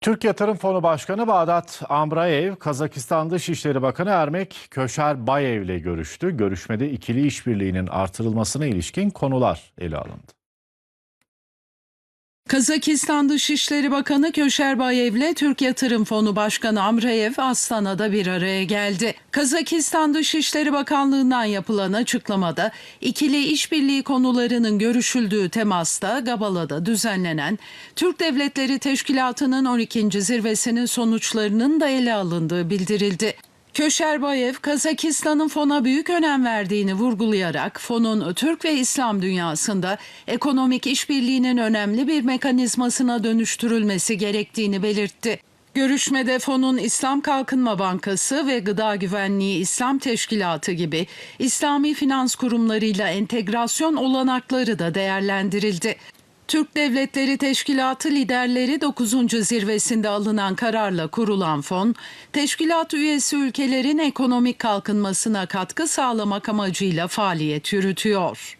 Türk Yatırım Fonu Başkanı Bağdat Amraev, Kazakistan Dışişleri Bakanı Ermek Köşerbayev ile görüştü. Görüşmede ikili işbirliğinin artırılmasına ilişkin konular ele alındı. Kazakistan Dışişleri Bakanı Köşerbayev ile Türk Yatırım Fonu Başkanı Amrayev Astana'da bir araya geldi. Kazakistan Dışişleri Bakanlığı'ndan yapılan açıklamada ikili işbirliği konularının görüşüldüğü temasta Gabala'da düzenlenen Türk Devletleri Teşkilatı'nın 12. zirvesinin sonuçlarının da ele alındığı bildirildi. Köşerbayev, Kazakistan'ın fona büyük önem verdiğini vurgulayarak fonun Türk ve İslam dünyasında ekonomik işbirliğinin önemli bir mekanizmasına dönüştürülmesi gerektiğini belirtti. Görüşmede fonun İslam Kalkınma Bankası ve Gıda Güvenliği İslam Teşkilatı gibi İslami finans kurumlarıyla entegrasyon olanakları da değerlendirildi. Türk Devletleri Teşkilatı liderleri 9. zirvesinde alınan kararla kurulan fon, teşkilat üyesi ülkelerin ekonomik kalkınmasına katkı sağlamak amacıyla faaliyet yürütüyor.